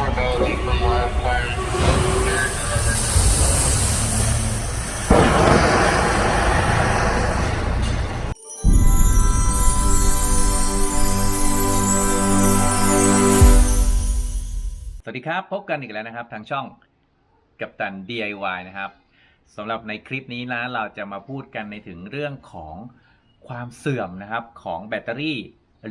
สวัสดีครับ พบกันอีกแล้วนะครับ ทางช่องกับตัน DIY นะครับสำหรับในคลิปนี้นะเราจะมาพูดกันในถึงเรื่องของความเสื่อมนะครับของแบตเตอรี่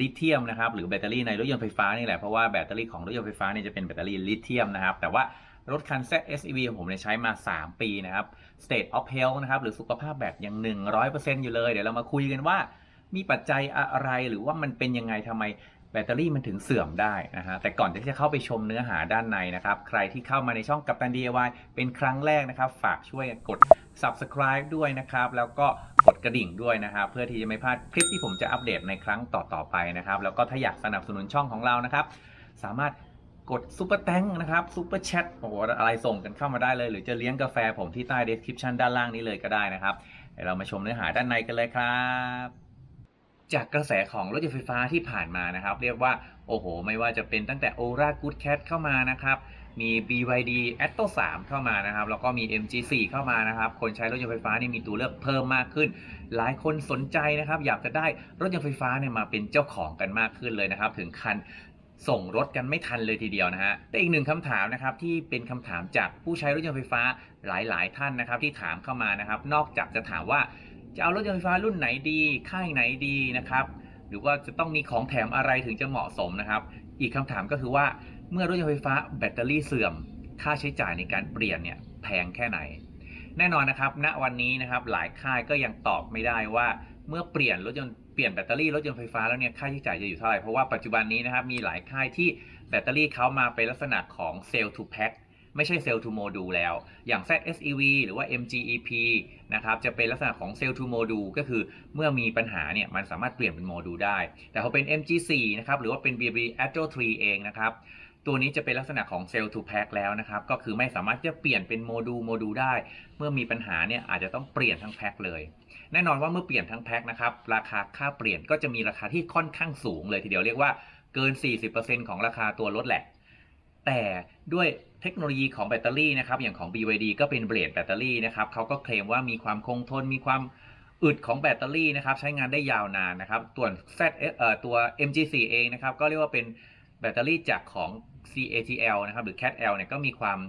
ลิเธียมนะครับหรือแบตเตอรี่ในรถยนต์ไฟฟ้านี่แหละเพราะว่าแบตเตอรี่ของรถยนต์ไฟฟ้านี่จะเป็นแบตเตอรี่ลิเธียมนะครับแต่ว่ารถคัน ZSEV ของผมเนี่ยใช้มา 3 ปีนะครับ state of health นะครับหรือสุขภาพแบตยัง 100%อยู่เลย เดี๋ยวเรามาคุยกันว่า มีปัจจัยอะไรหรือว่ามันเป็นยังไงทำไมแบตเตอรี่มันถึงเสื่อมได้นะฮะ แต่ก่อนที่จะเข้าไปชมเนื้อหาด้านในนะครับ ใครที่เข้ามาในช่องกัปตัน DIY เป็นครั้งแรกนะครับ ฝากช่วยกด subscribe ด้วยนะครับ แล้วก็กดกระดิ่งด้วยนะครับ เพื่อที่จะไม่พลาดคลิปที่ผมจะอัปเดตในครั้งต่อๆไปนะครับ แล้วก็ถ้าอยากสนับสนุนช่องของเรานะครับ สามารถกดซุปเปอร์แตงนะครับซุปเปอร์แชทโอ้โหอะไรส่งกันเข้ามาได้เลย หรือจะเลี้ยงกาแฟผมที่ใต้ description ด้านล่างนี้เลยก็ได้นะครับเดี๋ยวเรามาชมเนื้อหาด้านในกันเลยครับจากกระแสของรถยนต์ไฟฟ้าที่ผ่านมานะครับ เรียกว่า โอ้โห ไม่ว่าจะเป็นตั้งแต่ Ora Good Cat เข้ามานะครับ มี BYD Atto 3 เข้ามานะครับ แล้วก็มี MG4 เข้ามานะครับ คนใช้รถยนต์ไฟฟ้านี่มีตัวเลือกเพิ่มมากขึ้น หลายคนสนใจนะครับ อยากจะได้รถยนต์ไฟฟ้าเนี่ยมาเป็นเจ้าของกันมากขึ้นเลยนะครับ ถึงคันส่งรถกันไม่ทันเลยทีเดียวนะฮะ แต่อีกหนึ่งคำถามนะครับที่เป็นคำถามจากผู้ใช้รถยนต์ไฟฟ้าหลาย ๆ ท่านนะครับ ที่ถามเข้ามานะครับ นอกจากจะถามว่าจะเอารถยนต์ไฟฟ้ารุ่นไหนดี ค่ายไหนดีนะครับ หรือว่าจะต้องมีของแถมอะไรถึงจะเหมาะสมนะครับ อีกคำถามก็คือว่า เมื่อรถยนต์ไฟฟ้าแบตเตอรี่เสื่อม ค่าใช้จ่ายในการเปลี่ยนเนี่ยแพงแค่ไหน แน่นอนนะครับ ณ วันนี้นะครับหลายค่ายก็ยังตอบไม่ได้ว่า เมื่อเปลี่ยนรถยนต์เปลี่ยนแบตเตอรี่รถยนต์ไฟฟ้าแล้วเนี่ยค่าใช้จ่ายจะอยู่เท่าไหร่ เพราะว่าปัจจุบันนี้นะครับมีหลายค่ายที่แบตเตอรี่เขามาเป็นลักษณะของเซลล์ to pack ไม่ใช่เซลล์ to module แล้ว อย่าง ZSEV หรือว่า MGEP นะครับ จะเป็นลักษณะของเซลล์ to module ก็คือเมื่อมีปัญหาเนี่ย มันสามารถเปลี่ยนเป็นโมดูลได้ แต่พอเป็น MG4 นะครับ หรือว่าเป็น BB Astro 3เองนะครับ ตัวนี้จะเป็นลักษณะของเซลล์ to pack แล้วนะครับ ก็คือไม่สามารถจะเปลี่ยนเป็นโมดูลโมดูลได้ เมื่อมีปัญหาเนี่ยอาจจะต้องเปลี่ยนทั้งแพ็คเลย แน่นอนว่าเมื่อเปลี่ยนทั้งแพ็คนะครับ ราคาค่าเปลี่ยนก็จะมีราคาที่ค่อนข้างสูงเลยทีเดียวเรียกว่าเกิน 40%ของราคาตัวรถแหละ แต่ด้วยเทคโนโลยีของแบตเตอรี่นะครับ อย่างของ BYD ก็เป็นเบรดแบตเตอรี่นะครับเขาก็เคลมว่ามีความคงทน มีความอึดของแบตเตอรี่นะครับ ใช้งานได้ยาวนานนะครับตัว Z เอ่อตัว MG4 เองนะครับ ก็เรียกว่าเป็น แบตเตอรี่จากของ CATL นะครับ หรือ CATL เนี่ยก็มีความ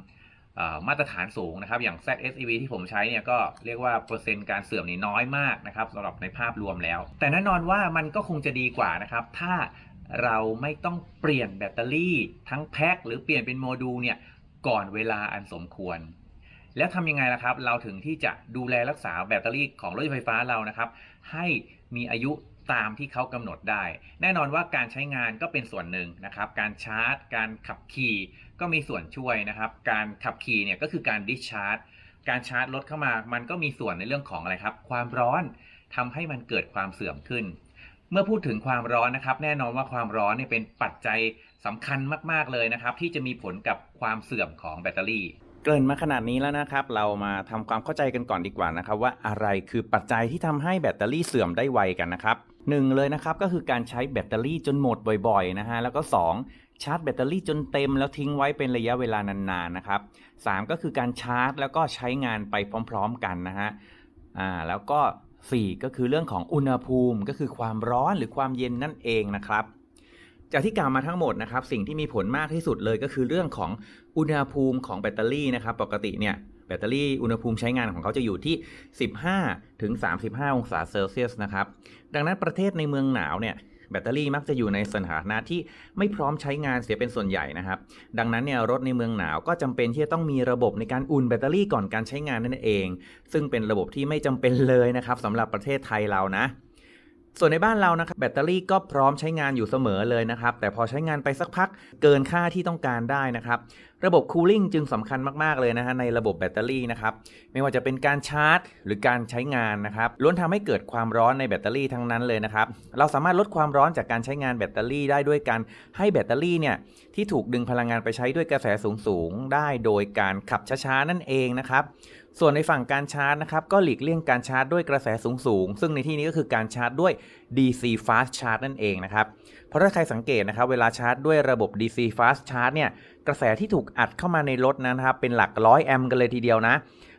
มาตรฐานสูงนะครับ อย่าง ZSEV ที่ผมใช้เนี่ยก็เรียกว่าเปอร์เซ็นต์การเสื่อมนี่น้อยมากนะครับสำหรับในภาพรวมแล้ว แต่แน่นอนว่ามันก็คงจะดีกว่านะครับ ถ้าเราไม่ต้องเปลี่ยนแบตเตอรี่ทั้งแพ็คหรือเปลี่ยนเป็นโมดูลเนี่ยก่อนเวลาอันสมควร แล้วทำยังไงล่ะครับ เราถึงที่จะดูแลรักษาแบตเตอรี่ของรถยนต์ไฟฟ้าเรานะครับ ให้มีอายุ ตามที่เขากำหนดได้ แน่นอนว่าการใช้งานก็เป็นส่วนหนึ่งนะครับ การชาร์จ การขับขี่ก็มีส่วนช่วยนะครับ การขับขี่เนี่ยก็คือการดิชาร์จ การชาร์จรถเข้ามา มันก็มีส่วนในเรื่องของอะไรครับ ความร้อนทำให้มันเกิดความเสื่อมขึ้น เมื่อพูดถึงความร้อนนะครับ แน่นอนว่าความร้อนเนี่ยเป็นปัจจัยสำคัญมาก ๆเลยนะครับ ที่จะมีผลกับความเสื่อมของแบตเตอรี่เกินมาขนาดนี้แล้วนะครับ เรามาทำความเข้าใจกันก่อนดีกว่านะครับ ว่าอะไรคือปัจจัยที่ทำให้แบตเตอรี่เสื่อมได้ไวกันนะครับ หนึ่งเลยนะครับก็คือการใช้แบตเตอรี่จนหมดบ่อยๆนะฮะแล้วก็สองชาร์จแบตเตอรี่จนเต็มแล้วทิ้งไว้เป็นระยะเวลานานๆนะครับสามก็คือการชาร์จแล้วก็ใช้งานไปพร้อมๆกันนะฮะอ่าแล้วก็สี่ก็คือเรื่องของอุณหภูมิก็คือความร้อนหรือความเย็นนั่นเองนะครับจากที่กล่าวมาทั้งหมดนะครับสิ่งที่มีผลมากที่สุดเลยก็คือเรื่องของอุณหภูมิของแบตเตอรี่นะครับปกติเนี่ย แบตเตอรี่อุณหภูมิใช้งานของเขาจะอยู่ที่ 15 ถึง 35 องศาเซลเซียสนะครับ ดังนั้นประเทศในเมืองหนาวเนี่ยแบตเตอรี่มักจะอยู่ในสถานะที่ไม่พร้อมใช้งานเสียเป็นส่วนใหญ่นะครับ ดังนั้นเนี่ยรถในเมืองหนาวก็จำเป็นที่จะต้องมีระบบในการอุ่นแบตเตอรี่ก่อนการใช้งานนั่นเอง ซึ่งเป็นระบบที่ไม่จำเป็นเลยนะครับสำหรับประเทศไทยเรานะ ส่วนในบ้านเรานะครับแบตเตอรี่ก็พร้อมใช้งานอยู่เสมอเลยนะครับ แต่พอใช้งานไปสักพักเกินค่าที่ต้องการได้นะครับ ระบบคูลิ่งจึงสำคัญมาก ๆ เลยนะฮะในระบบแบตเตอรี่นะครับ ไม่ว่าจะเป็นการชาร์จ หรือการใช้งานนะครับล้วนทำให้เกิดความร้อนในแบตเตอรี่ทั้งนั้นเลยนะครับ เราสามารถลดความร้อนจากการใช้งานแบตเตอรี่ได้ด้วยการให้แบตเตอรี่เนี่ยที่ถูกดึงพลังงานไปใช้ด้วยกระแสสูงๆได้โดยการขับช้าๆนั่นเองนะครับ ส่วนในฝั่งการชาร์จนะครับก็หลีกเลี่ยงการชาร์จด้วยกระแสสูงๆซึ่งในที่นี้ก็คือการชาร์จด้วย DC fast charge นั่นเองนะครับ เพราะถ้าใครสังเกตนะครับเวลาชาร์จด้วยระบบ DC Fast Charge เนี่ยกระแสที่ถูกอัดเข้ามาในรถนั้นนะครับเป็นหลักร้อยแอมป์กันเลยทีเดียวนะ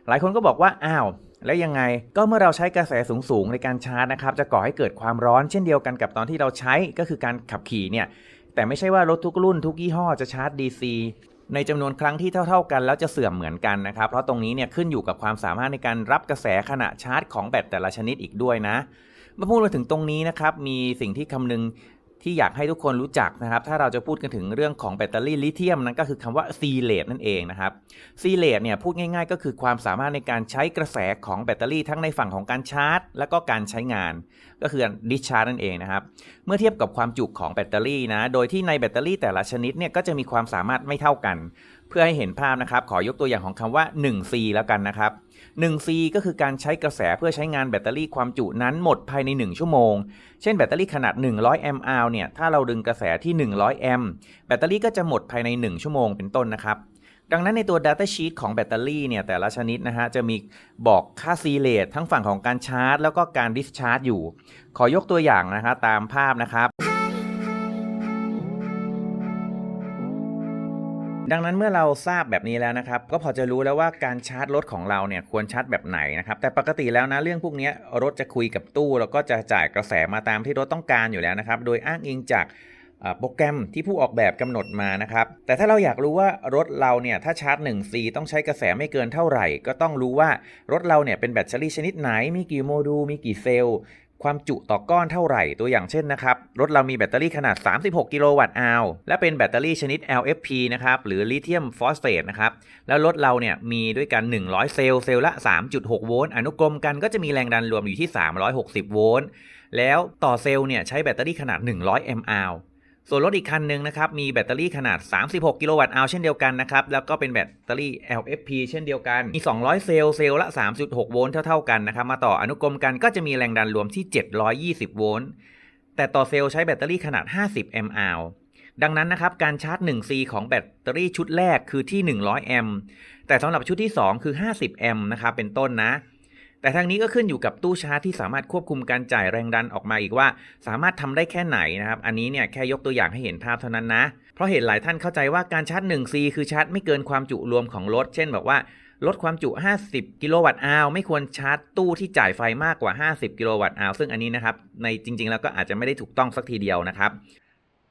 หลายคนก็บอกว่าอ้าวแล้วยังไงก็เมื่อเราใช้กระแสสูงๆในการชาร์จนะครับจะก่อให้เกิดความร้อนเช่นเดียวกันกับตอนที่เราใช้ก็คือการขับขี่เนี่ยแต่ไม่ใช่ว่ารถทุกรุ่นทุกยี่ห้อจะชาร์จ DC ในจำนวนครั้งที่เท่า ๆกันแล้วจะเสื่อมเหมือนกันนะครับ เพราะตรงนี้เนี่ยขึ้นอยู่กับความสามารถในการรับกระแสขณะชาร์จของแบตแต่ละชนิดอีกด้วยนะเมื่อพูดมาถึงตรงนี้นะครับมีสิ่งที่คำนึง ที่อยากให้ทุกคนรู้จักนะครับ ถ้าเราจะพูดกันถึงเรื่องของแบตเตอรี่ลิเธียมนั่นก็คือคำว่าซีเลตนั่นเองนะครับซีเลตเนี่ยพูดง่าย ๆ ก็คือความสามารถในการใช้กระแสของแบตเตอรี่ทั้งในฝั่งของการชาร์จ และก็การใช้งาน ก็คือดิชาร์จนั่นเองนะครับเมื่อเทียบกับความจุของแบตเตอรี่นะโดยที่ในแบตเตอรี่แต่ละชนิดเนี่ยก็จะมีความสามารถไม่เท่ากัน พื่อให้เห็นภาพนะครับ ขอยกตัวอย่างของคำว่า 1C แล้วกันนะครับ 1C ก็คือการใช้กระแสเพื่อใช้งานแบตเตอรี่ความจุนั้นหมดภายใน 1 ชั่วโมง เช่นแบตเตอรี่ขนาด 100 แอมป์อาวเนี่ย ถ้าเราดึงกระแสที่ 100 แอมป์แบตเตอรี่ก็จะหมดภายใน 1 ชั่วโมงเป็นต้นนะครับ ดังนั้นในตัว Data Sheet ของแบตเตอรี่เนี่ย แต่ละชนิดนะฮะ จะมีบอกค่า C rate ทั้งฝั่งของการชาร์จ แล้วก็การ discharge อยู่ ขอยกตัวอย่างนะฮะตามภาพนะครับ ดังนั้นเมื่อเราทราบแบบนี้แล้วนะครับ ก็พอจะรู้แล้วว่าการชาร์จรถของเราเนี่ยควรชาร์จแบบไหนนะครับ แต่ปกติแล้วนะเรื่องพวกนี้รถจะคุยกับตู้ แล้วก็จะจ่ายกระแสมาตามที่รถต้องการอยู่แล้วนะครับ โดยอ้างอิงจากโปรแกรมที่ผู้ออกแบบกำหนดมานะครับ แต่ถ้าเราอยากรู้ว่ารถเราเนี่ยถ้าชาร์จ 1C ต้องใช้กระแสไม่เกินเท่าไหร่ ก็ต้องรู้ว่ารถเราเนี่ยเป็นแบตเตอรี่ชนิดไหน มีกี่โมดูล มีกี่เซลล์ ความจุต่อก้อนเท่าไหร่ ตัวอย่างเช่นนะครับ รถเรามีแบตเตอรี่ขนาด 36 กิโลวัตต์อาวและเป็นแบตเตอรี่ชนิด LFP นะครับ หรือลิเธียมฟอสเฟตนะครับ แล้วรถเราเนี่ยมีด้วยกัน 100 เซลล์ เซลล์ละ 3.6 โวลต์ อนุกรมกันก็จะมีแรงดันรวมอยู่ที่ 360 โวลต์ แล้วต่อเซลล์เนี่ยใช้แบตเตอรี่ขนาด 100 mAh ส่วนรถอีกคันหนึ่งนะครับ มีแบตเตอรี่ขนาด 36 กิโลวัตต์อาเช่นเดียวกันนะครับ แล้วก็เป็นแบตเตอรี่ LFP เช่นเดียวกัน มี 200 เซลล์เซลล์ละ 3.6 โวลต์เท่าๆกันนะครับ มาต่ออนุกรมกันก็จะมีแรงดันรวมที่ 720 โวลต์ แต่ต่อเซลล์ใช้แบตเตอรี่ขนาด 50 mAh ดังนั้นนะครับ การชาร์จ 1C ของแบตเตอรี่ชุดแรกคือที่ 100 แอมป์ แต่สำหรับชุดที่ 2 คือ 50 แอมป์นะครับ เป็นต้นนะ แต่ทางนี้ก็ขึ้นอยู่กับตู้ชาร์จที่สามารถควบคุมการจ่ายแรงดันออกมาอีกว่า สามารถทำได้แค่ไหนนะครับ อันนี้เนี่ยแค่ยกตัวอย่างให้เห็นภาพเท่านั้นนะ เพราะเห็นหลายท่านเข้าใจว่าการชาร์จ 1C คือชาร์จไม่เกินความจุรวมของรถ เช่นแบบว่าลดความจุ 50 กิโลวัตต์อาวไม่ควรชาร์จตู้ที่จ่ายไฟมากกว่า 50 กิโลวัตต์อาวซึ่งอันนี้นะครับ ในจริง ๆ แล้วก็อาจจะไม่ได้ถูกต้องสักทีเดียวนะครับ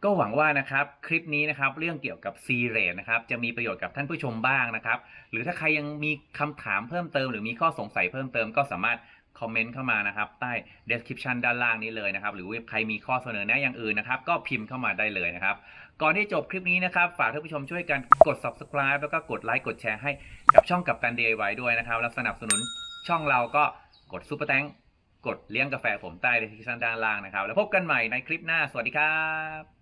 ก็หวังว่านะครับคลิปนี้นะครับเรื่องเกี่ยวกับ C rate นะครับจะมีประโยชน์กับท่านผู้ชมบ้างนะครับ หรือถ้าใครยังมีคำถามเพิ่มเติม หรือมีข้อสงสัยเพิ่มเติมก็สามารถคอมเมนต์เข้ามานะครับใต้ description ด้านล่างนี้เลยนะครับ หรือใครมีข้อเสนอแนะอย่างอื่นนะครับ ก็พิมพ์เข้ามาได้เลยนะครับ ก่อนที่จบคลิปนี้นะครับ ฝากท่านผู้ชมช่วยกันกด subscribe แล้วก็กดไลค์กดแชร์ให้กับช่องกับตัน DIY ด้วยนะครับ แล้วสนับสนุนช่องเราก็กดซุปเปอร์แตงกดเลี้ยงกาแฟผมใต้ description ด้านล่างนะครับ แล้วพบกันใหม่ในคลิปหน้า สวัสดีครับ